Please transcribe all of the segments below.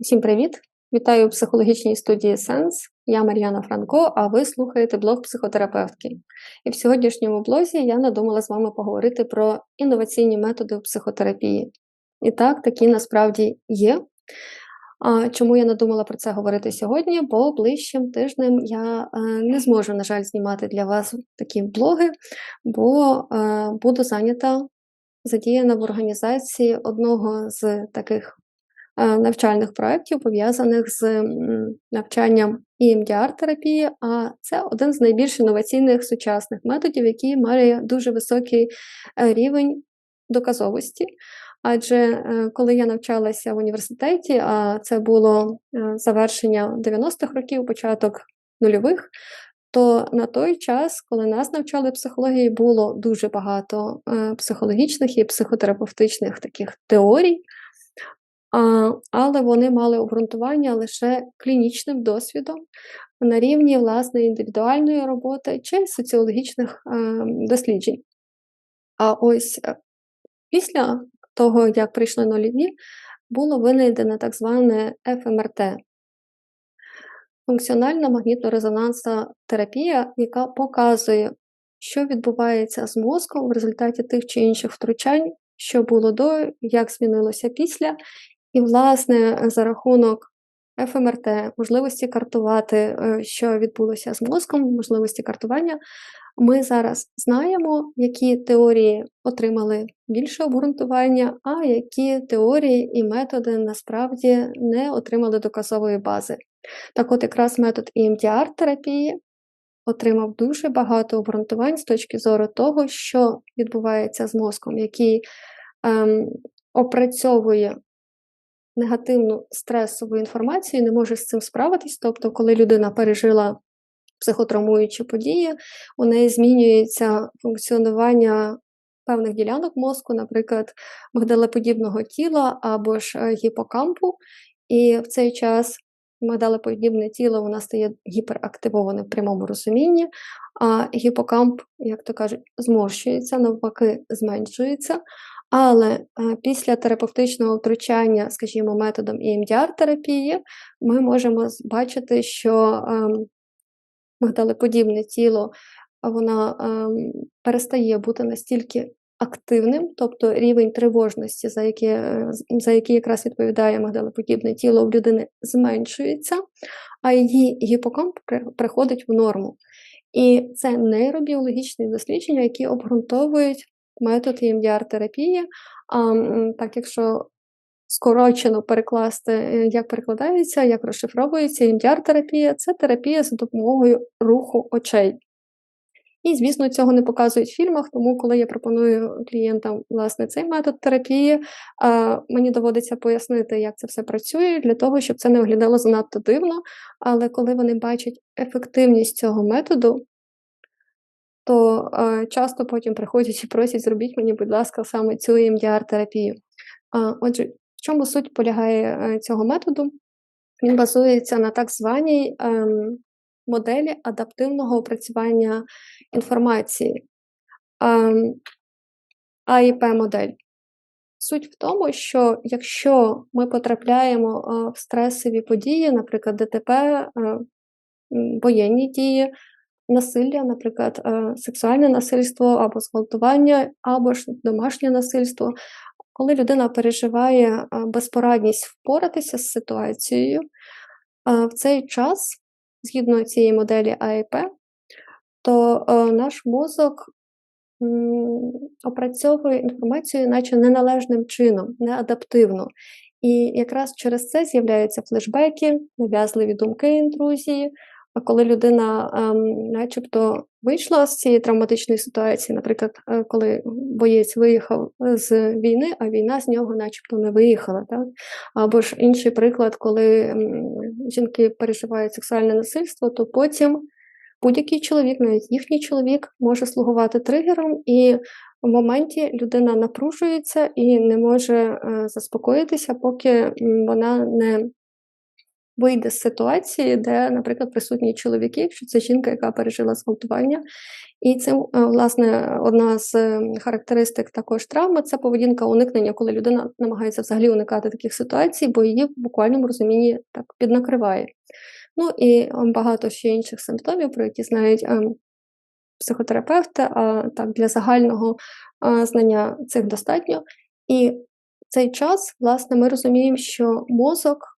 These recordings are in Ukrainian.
Всім привіт! Вітаю у психологічній студії Сенс. Я Мар'яна Франко, а ви слухаєте блог психотерапевтки. І в сьогоднішньому блозі я надумала з вами поговорити про інноваційні методи у психотерапії. І так, такі насправді є. А Чому я надумала про це говорити сьогодні? Бо ближчим тижнем я е, не зможу, на жаль, знімати для вас такі блоги, бо е, буду зайнята задіяна в організації одного з таких навчальних проєктів, пов'язаних з навчанням EMDR-терапії, а це один з найбільш інноваційних сучасних методів, який має дуже високий е, рівень доказовості. Адже е, коли я навчалася в університеті, а це було завершення 90-х років, початок нульових, то на той час, коли нас навчали психології, було дуже багато психологічних і психотерапевтичних таких теорій, але вони мали обґрунтування лише клінічним досвідом на рівні власне індивідуальної роботи чи соціологічних е, досліджень. А ось е, після того, як прийшли нулі дні, було винайдено так зване ФМРТ. Функціональна магнітно-резонансна терапія, яка показує, що відбувається з мозком в результаті тих чи інших втручань, що було до, як змінилося після, і, власне, за рахунок ФМРТ, можливості картувати, е, що відбулося з мозком, можливості картування, ми зараз знаємо, які теорії отримали більше обґрунтування, а які теорії і методи насправді не отримали доказової бази. Так от якраз метод emdr терапії отримав дуже багато обґрунтувань з точки зору того, що відбувається з мозком, який ем, опрацьовує негативну стресову інформацію, не може з цим справитись. Тобто, коли людина пережила психотравмуючі події, у неї змінюється функціонування певних ділянок мозку, наприклад, мигдалеподібного тіла або ж е, гіпокампу, і в цей час. Мигдалеподібне тіло вона стає гіперактивованим в прямому розумінні, а гіпокамп, як то кажуть, зморщується, навпаки, зменшується. Але е, після терапевтичного втручання, скажімо, методом EMDR-терапії, ми можемо бачити, що ем, мигдалеподібне тіло вона ем, перестає бути настільки активним, тобто рівень тривожності, за який, е, за який якраз відповідає мигдалеподібне тіло в людини, зменшується, а її гіпокамп приходить в норму. І це нейробіологічні дослідження, які обґрунтовують метод EMDR-терапії. А так, якщо скорочено перекласти, е, як перекладається, як розшифровується EMDR-терапія, це терапія за допомогою руху очей. І, звісно, цього не показують в фільмах, тому коли я пропоную клієнтам власне цей метод терапії, мені доводиться пояснити, як це все працює, для того, щоб це не виглядало занадто дивно. Але коли вони бачать ефективність цього методу, то часто потім приходять і просять, зробіть мені, будь ласка, саме цю EMDR-терапію. Отже, в чому суть полягає е, цього методу? Він базується на так званій е, моделі адаптивного опрацювання інформації. Е, АІП-модель. Суть в тому, що якщо ми потрапляємо е, в стресові події, наприклад, ДТП, е, воєнні дії, насилля, наприклад, е, сексуальне насильство або зґвалтування, або ж домашнє насильство. Коли людина переживає безпорадність впоратися з ситуацією, в цей час, згідно цієї моделі АІП, то наш мозок опрацьовує інформацію, наче неналежним чином, неадаптивно. І якраз через це з'являються флешбеки, нав'язливі думки інтрузії, а коли людина, ем, начебто, вийшла з цієї травматичної ситуації, наприклад, е, коли боєць виїхав з війни, а війна з нього, начебто, не виїхала, так? Або ж інший приклад, коли жінки переживають сексуальне насильство, то потім будь-який чоловік, навіть їхній чоловік, може слугувати тригером, і в моменті людина напружується і не може е, заспокоїтися, поки вона не вийде з ситуації, де, наприклад, присутні чоловіки, якщо це жінка, яка пережила зґвалтування. І це, е, власне, одна з ем, характеристик також травми це поведінка уникнення, коли людина намагається взагалі уникати таких ситуацій, бо її в буквальному розумінні так піднакриває. Ну і ем, багато ще інших симптомів, про які знають ем, психотерапевти, а так для загального знання цих достатньо. І в цей час, власне, ми розуміємо, що мозок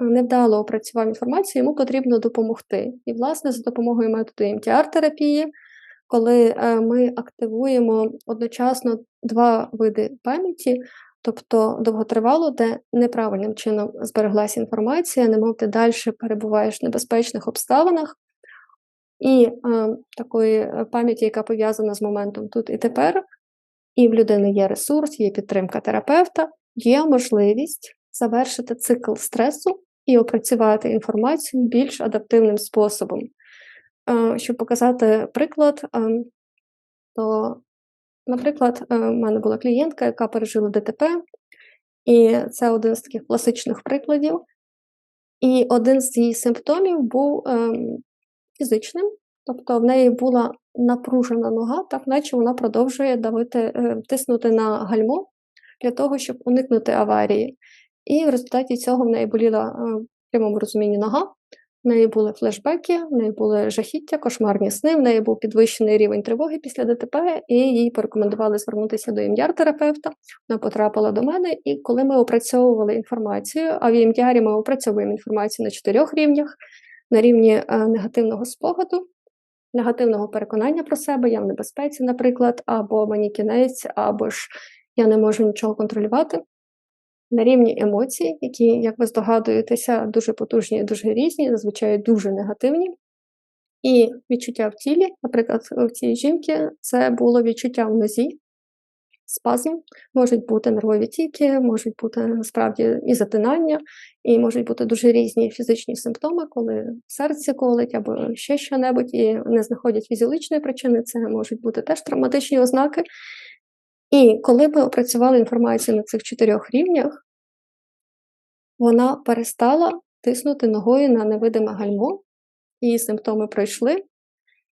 невдало опрацював інформацію, йому потрібно допомогти. І, власне, за допомогою методу МТР-терапії, коли е, ми активуємо одночасно два види пам'яті, тобто довготривало, де неправильним чином збереглася інформація, немов ти далі перебуваєш в небезпечних обставинах, і е, такої е, пам'яті, яка пов'язана з моментом тут і тепер, і в людини є ресурс, є підтримка терапевта, є можливість завершити цикл стресу і опрацювати інформацію більш адаптивним способом. Е, щоб показати приклад, е, то, наприклад, е, в мене була клієнтка, яка пережила ДТП, і це один з таких класичних прикладів. І один з її симптомів був фізичним, тобто в неї була напружена нога, так наче вона продовжує давити, тиснути на гальмо для того, щоб уникнути аварії. І в результаті цього в неї боліла в прямому розумінні нога, в неї були флешбеки, в неї були жахіття, кошмарні сни, в неї був підвищений рівень тривоги після ДТП, і їй порекомендували звернутися до ім'яр-терапевта. Вона потрапила до мене, і коли ми опрацьовували інформацію, а в ім'ярі ми опрацьовуємо інформацію на чотирьох рівнях: на рівні е, негативного спогаду, негативного переконання про себе, я в небезпеці, наприклад, або мені кінець, або ж я не можу нічого контролювати на рівні емоцій, які, як ви здогадуєтеся, дуже потужні і дуже різні, зазвичай дуже негативні. І відчуття в тілі, наприклад, в цій жінки це було відчуття в нозі, спазм, можуть бути нервові тіки, можуть бути насправді і затинання, і можуть бути дуже різні фізичні симптоми, коли серце колить або ще що-небудь, і не знаходять фізіологічної причини, це можуть бути теж травматичні ознаки. І коли ми опрацювали інформацію на цих чотирьох рівнях, вона перестала тиснути ногою на невидиме гальмо, її симптоми пройшли,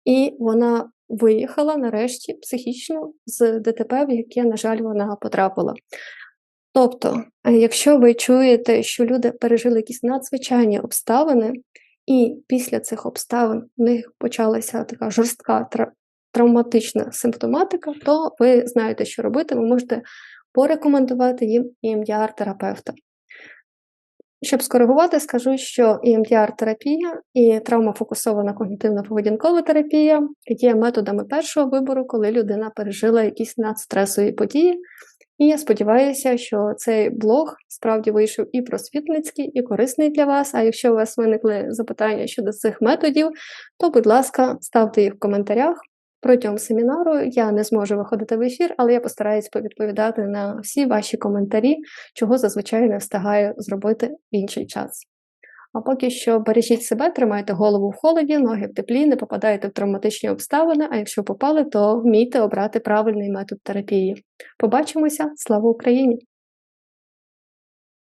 і вона виїхала нарешті психічно з ДТП, в яке, на жаль, вона потрапила. Тобто, якщо ви чуєте, що люди пережили якісь надзвичайні обставини, і після цих обставин в них почалася така жорстка травматична симптоматика, то ви знаєте, що робити, ви можете порекомендувати їм EMDR-терапевта. Щоб скоригувати, скажу, що EMDR-терапія і травмофокусована когнітивно-поведінкова терапія є методами першого вибору, коли людина пережила якісь надстресові події. І я сподіваюся, що цей блог справді вийшов і просвітницький, і корисний для вас. А якщо у вас виникли запитання щодо цих методів, то, будь ласка, ставте їх в коментарях. Протягом семінару я не зможу виходити в ефір, але я постараюсь повідповідати на всі ваші коментарі, чого зазвичай не встигаю зробити в інший час. А поки що бережіть себе, тримайте голову в холоді, ноги в теплі, не попадайте в травматичні обставини, а якщо попали, то вмійте обрати правильний метод терапії. Побачимося! Слава Україні!